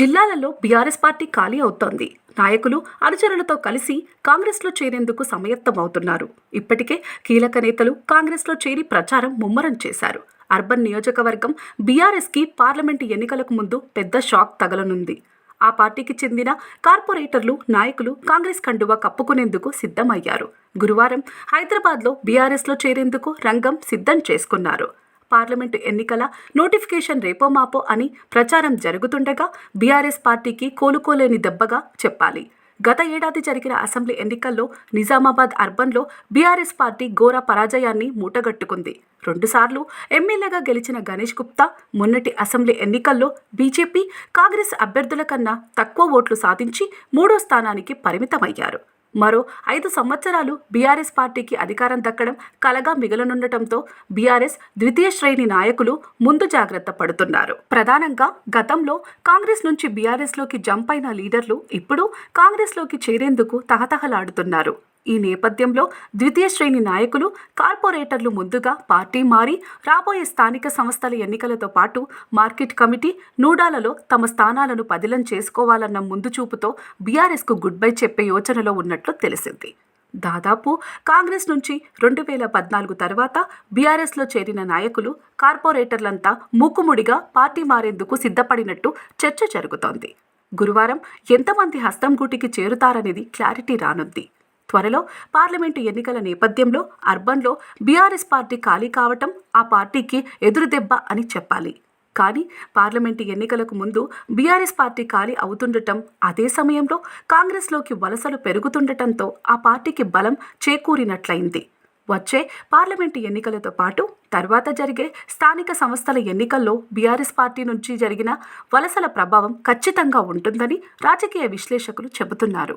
జిల్లాలలో BRS party ఖాళీ అవుతోంది. నాయకులు అనుచరులతో కలిసి కాంగ్రెస్లో చేరేందుకు సమాయత్తమవుతున్నారు. ఇప్పటికే కీలక నేతలు కాంగ్రెస్లో చేరి ప్రచారం ముమ్మరం చేశారు. అర్బన్ నియోజకవర్గం బీఆర్ఎస్కి పార్లమెంటు ఎన్నికలకు ముందు పెద్ద షాక్ తగలనుంది. ఆ పార్టీకి చెందిన కార్పొరేటర్లు నాయకులు కాంగ్రెస్ కండువా కప్పుకునేందుకు సిద్ధమయ్యారు. గురువారం హైదరాబాద్లో బీఆర్ఎస్లో చేరేందుకు రంగం సిద్ధం చేసుకున్నారు. పార్లమెంటు ఎన్నికల నోటిఫికేషన్ రేపో మాపో అని ప్రచారం జరుగుతుండగా బీఆర్ఎస్ పార్టీకి కోలుకోలేని దెబ్బగా చెప్పాలి. గత ఏడాది జరిగిన అసెంబ్లీ ఎన్నికల్లో నిజామాబాద్ అర్బన్లో బీఆర్ఎస్ పార్టీ ఘోర పరాజయాన్ని మూటగట్టుకుంది. రెండుసార్లు ఎమ్మెల్యేగా గెలిచిన గణేష్ గుప్తా మొన్నటి అసెంబ్లీ ఎన్నికల్లో బీజేపీ కాంగ్రెస్ అభ్యర్థుల కన్నా తక్కువ ఓట్లు సాధించి మూడో స్థానానికి పరిమితమయ్యారు. మరో ఐదు సంవత్సరాలు బీఆర్ఎస్ పార్టీకి అధికారం దక్కడం కలగా మిగలనుండటంతో బీఆర్ఎస్ ద్వితీయ శ్రేణి నాయకులు ముందు జాగ్రత్త పడుతున్నారు. ప్రధానంగా గతంలో కాంగ్రెస్ నుంచి బీఆర్ఎస్లోకి జంప్ అయిన లీడర్లు ఇప్పుడు కాంగ్రెస్లోకి చేరేందుకు తహతహలాడుతున్నారు. ఈ నేపథ్యంలో ద్వితీయ శ్రేణి నాయకులు కార్పొరేటర్లు ముందుగా పార్టీ మారి రాబోయే స్థానిక సంస్థల ఎన్నికలతో పాటు మార్కెట్ కమిటీ నూడాలలో తమ స్థానాలను పదిలం చేసుకోవాలన్న ముందు చూపుతో బీఆర్ఎస్కు గుడ్ బై చెప్పే యోచనలో ఉన్నట్లు తెలిసింది. దాదాపు కాంగ్రెస్ నుంచి రెండు వేల పద్నాలుగు తర్వాత బీఆర్ఎస్లో చేరిన నాయకులు కార్పొరేటర్లంతా మూకుముడిగా పార్టీ మారేందుకు సిద్ధపడినట్టు చర్చ జరుగుతోంది. గురువారం ఎంతమంది హస్తంగూటికి చేరుతారనేది క్లారిటీ రానుంది. త్వరలో పార్లమెంటు ఎన్నికల నేపథ్యంలో అర్బన్లో బీఆర్ఎస్ పార్టీ ఖాళీ కావటం ఆ పార్టీకి ఎదురుదెబ్బ అని చెప్పాలి. కానీ పార్లమెంటు ఎన్నికలకు ముందు బీఆర్ఎస్ పార్టీ ఖాళీ అవుతుండటం అదే సమయంలో కాంగ్రెస్లోకి వలసలు పెరుగుతుండటంతో ఆ పార్టీకి బలం చేకూరినట్లయింది. వచ్చే పార్లమెంటు ఎన్నికలతో పాటు తర్వాత జరిగే స్థానిక సంస్థల ఎన్నికల్లో బీఆర్ఎస్ పార్టీ నుంచి జరిగిన వలసల ప్రభావం ఖచ్చితంగా ఉంటుందని రాజకీయ విశ్లేషకులు చెబుతున్నారు.